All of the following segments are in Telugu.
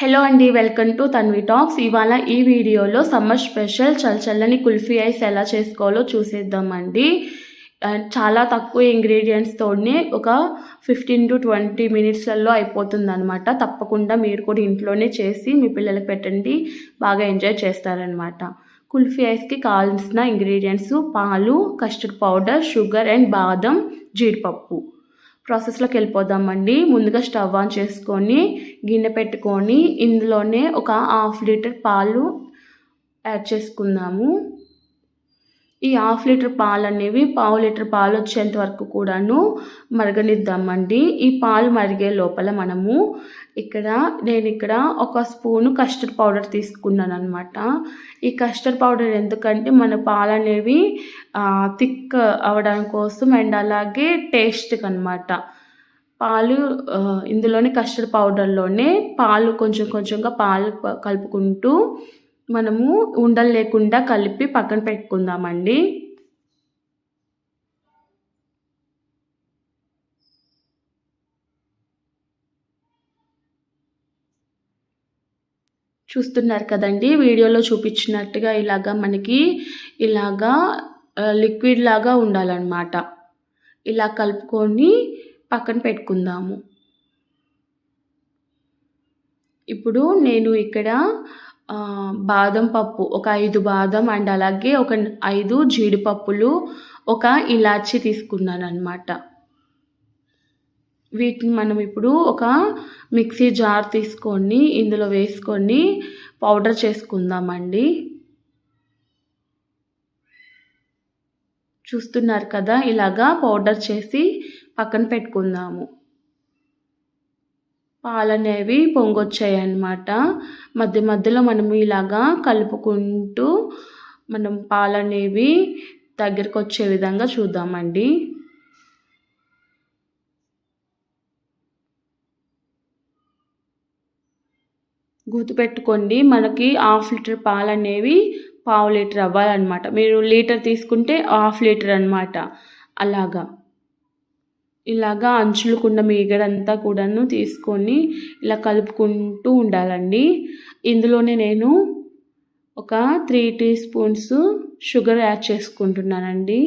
హలో అండి వెల్కమ్ టు తన్వి టాక్స్. ఇవాళ ఈ వీడియోలో సమ్మర్ స్పెషల్ చల్ల చల్లని కుల్ఫీ ఐస్ ఎలా చేసుకోవాలో చూసేద్దామండి. చాలా తక్కువ ఇంగ్రీడియంట్స్తోనే ఒక ఫిఫ్టీన్ టు ట్వంటీ మినిట్స్లలో అయిపోతుంది అనమాట తప్పకుండా మీరు కూడా ఇంట్లోనే చేసి మీ పిల్లలకి పెట్టండి బాగా ఎంజాయ్ చేస్తారనమాట కుల్ఫీ ఐస్కి కావాల్సిన ఇంగ్రీడియంట్స్ పాలు కస్టర్డ్ పౌడర్ షుగర్ అండ్ బాదం జీడిపప్పు. ప్రాసెస్లోకి వెళ్ళిపోదామండి. ముందుగా స్టవ్ ఆన్ చేసుకొని గిన్నె పెట్టుకొని ఇందులోనే ఒక హాఫ్ లీటర్ పాలు యాడ్ చేసుకుందాము. ఈ హాఫ్ లీటర్ పాలు అనేవి పావు లీటర్ పాలు వచ్చేంత వరకు కూడాను మరగనిద్దామండి. ఈ పాలు మరిగే లోపల మనము ఇక్కడ నేను ఇక్కడ ఒక స్పూను కస్టర్డ్ పౌడర్ తీసుకున్నాను అనమాట ఈ కస్టర్డ్ పౌడర్ ఎందుకంటే మన పాలు అనేవి థిక్ అవడం కోసం అండ్ అలాగే టేస్ట్కి అనమాట పాలు ఇందులోనే కస్టర్డ్ పౌడర్లోనే పాలు కొంచెం కొంచెంగా పాలు కలుపుకుంటూ మనము ఉండలు లేకుండా కలిపి పక్కన పెట్టుకుందామండి. చూస్తున్నారు కదండి వీడియోలో చూపించినట్టుగా ఇలాగా మనకి ఇలాగా లిక్విడ్ లాగా ఉండాలన్నమాట. ఇలా కలుపుకొని పక్కన పెట్టుకుందాము. ఇప్పుడు నేను ఇక్కడ బాదం పప్పు ఒక ఐదు బాదం అండ్ అలాగే ఒక ఐదు జీడిపప్పులు ఒక ఇలాచి తీసుకున్నాను అనమాట వీటిని మనం ఇప్పుడు ఒక మిక్సీ జార్ తీసుకొని ఇందులో వేసుకొని పౌడర్ చేసుకుందామండి. చూస్తున్నారు కదా ఇలాగా పౌడర్ చేసి పక్కన పెట్టుకుందాము. పాలు అనేవి పొంగొచ్చాయి అన్నమాట మధ్య మధ్యలో మనము ఇలాగా కలుపుకుంటూ మనం పాలు అనేవి దగ్గరకు వచ్చే విధంగా చూద్దామండి. గుర్తుపెట్టుకోండి మనకి హాఫ్ లీటర్ పాలు అనేవి పావు లీటర్ అవ్వాలన్నమాట. మీరు లీటర్ తీసుకుంటే హాఫ్ లీటర్ అనమాట అలాగా. ఇలాగా అంచులకున్న మీగడంతా కూడాను తీసుకొని ఇలా కలుపుకుంటూ ఉండాలండి. ఇందులోనే నేను ఒక three teaspoons sugar add చేసుకుంటున్నానండి.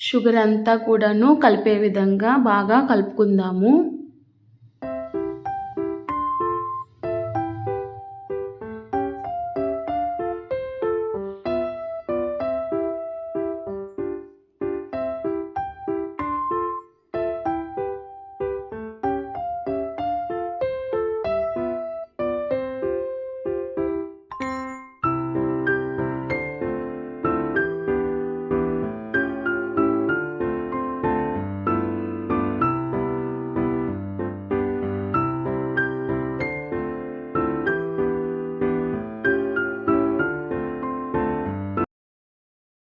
షుగర్ అంతా కూడాను కలిపే విధంగా బాగా కలుపుకుందాము.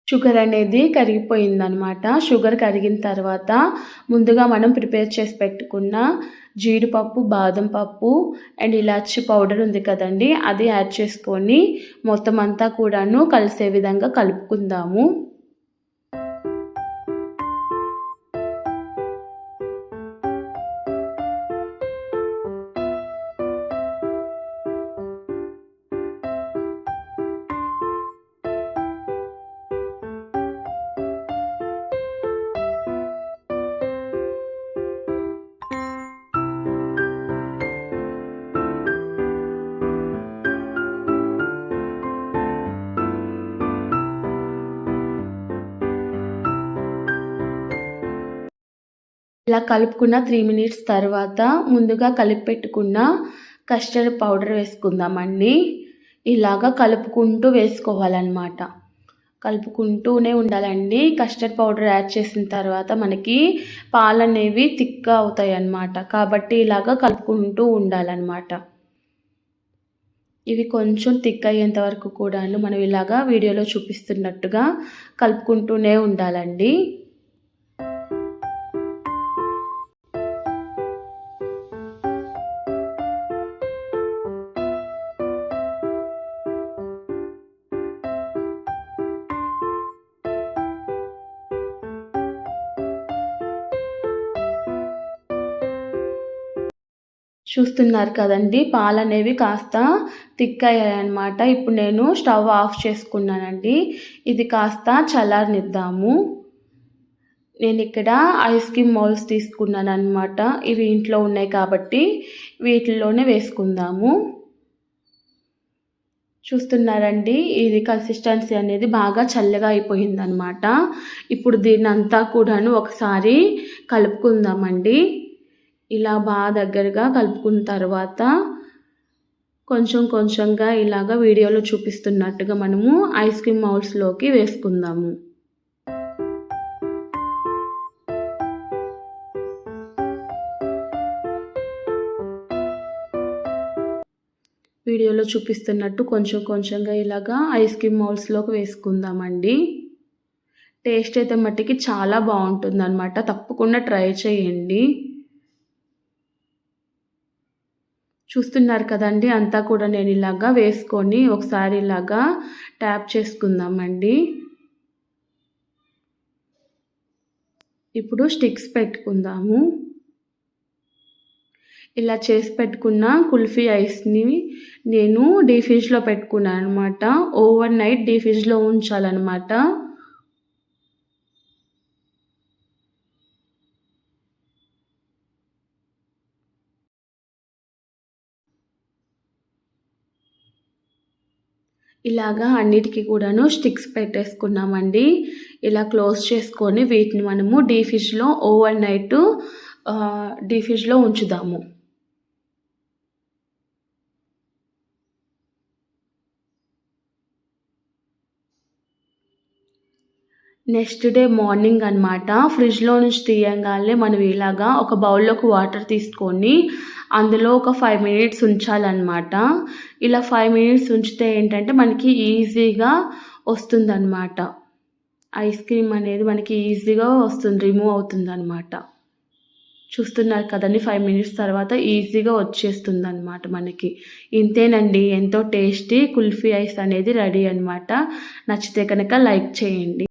షుగర్ అనేది కరిగిపోయిందనమాట. షుగర్ కరిగిన తర్వాత ముందుగా మనం ప్రిపేర్ చేసి పెట్టుకున్న జీడిపప్పు బాదం పప్పు అండ్ ఇలాచి పౌడర్ ఉంది కదండి అది యాడ్ చేసుకొని మొత్తం అంతా కూడాను కలిసే విధంగా కలుపుకుందాము. ఇలా కలుపుకున్న త్రీ మినిట్స్ తర్వాత ముందుగా కలిపి పెట్టుకున్న కస్టర్డ్ పౌడర్ వేసుకుందామండి ఇలాగా కలుపుకుంటూ వేసుకోవాలన్నమాట. కలుపుకుంటూనే ఉండాలండి. కస్టర్డ్ పౌడర్ యాడ్ చేసిన తర్వాత మనకి పాలు అనేవి థిక్గా అవుతాయి అన్నమాట కాబట్టి ఇలాగా కలుపుకుంటూ ఉండాలన్నమాట. ఇవి కొంచెం థిక్ అయ్యేంత వరకు కూడా మనం ఇలాగా వీడియోలో చూపిస్తున్నట్టుగా కలుపుకుంటూనే ఉండాలండి. చూస్తున్నారు కదండి. పాలు అనేవి కాస్త థిక్ అయ్యాయన్నమాట ఇప్పుడు నేను స్టవ్ ఆఫ్ చేసుకున్నానండి. ఇది కాస్త చల్లారనిద్దాము. నేను ఇక్కడ ఐస్ క్రీమ్ మౌల్స్ తీసుకున్నాను అనమాట ఇవి ఇంట్లో ఉన్నాయి కాబట్టి వీటిల్లోనే వేసుకుందాము. చూస్తున్నారండి ఇది కన్సిస్టెన్సీ అనేది బాగా చల్లగా అయిపోయింది అనమాట ఇప్పుడు దీన్ని అంతా కూడాను ఒకసారి కలుపుకుందామండి. ఇలా బాగా దగ్గరగా కలుపుకున్న తర్వాత కొంచెం కొంచెంగా ఇలాగ వీడియోలో చూపిస్తున్నట్టుగా మనము ఐస్ క్రీమ్ మౌల్స్లోకి వేసుకుందాము. వీడియోలో చూపిస్తున్నట్టు కొంచెం కొంచెంగా ఇలాగా ఐస్ క్రీమ్ మౌల్స్లోకి వేసుకుందామండి. టేస్ట్ అయితే మట్టికి చాలా బాగుంటుంది అనమాట తప్పకుండా ట్రై చేయండి. చూస్తున్నారు కదండి అంతా కూడా నేను ఇలాగా వేసుకొని ఒకసారి ఇలాగా ట్యాప్ చేసుకుందామండి. ఇప్పుడు స్టిక్స్ పెట్టుకుందాము. ఇలా చేసి పెట్టుకున్న కుల్ఫీ ఐస్ని నేను డీ ఫ్రిడ్జ్లో పెట్టుకున్నాను అనమాట ఓవర్ నైట్ డీ ఫ్రిడ్జ్లో ఉంచాలన్నమాట. ఇలాగా అన్నిటికీ కూడాను స్టిక్స్ పెట్టేసుకున్నామండి. ఇలా క్లోజ్ చేసుకొని వీటిని మనము డీ ఫ్రిడ్జ్లో ఓవర్ నైట్ డీ ఫ్రిడ్జ్లో ఉంచుదాము. నెక్స్ట్ డే మార్నింగ్ అనమాట ఫ్రిడ్జ్లో నుంచి తీయంగానే మనం ఇలాగా ఒక బౌల్లోకి వాటర్ తీసుకొని అందులో ఒక ఫైవ్ మినిట్స్ ఉంచాలన్నమాట. ఇలా ఫైవ్ మినిట్స్ ఉంచితే ఏంటంటే మనకి ఈజీగా వస్తుందన్నమాట. ఐస్ క్రీమ్ అనేది మనకి ఈజీగా వస్తుంది రిమూవ్ అవుతుందన్నమాట. చూస్తున్నారు కదండి ఫైవ్ మినిట్స్ తర్వాత ఈజీగా వచ్చేస్తుంది అనమాట మనకి. ఇంతేనండి ఎంతో టేస్టీ కుల్ఫీ ఐస్ అనేది రెడీ అనమాట నచ్చితే కనుక లైక్ చేయండి.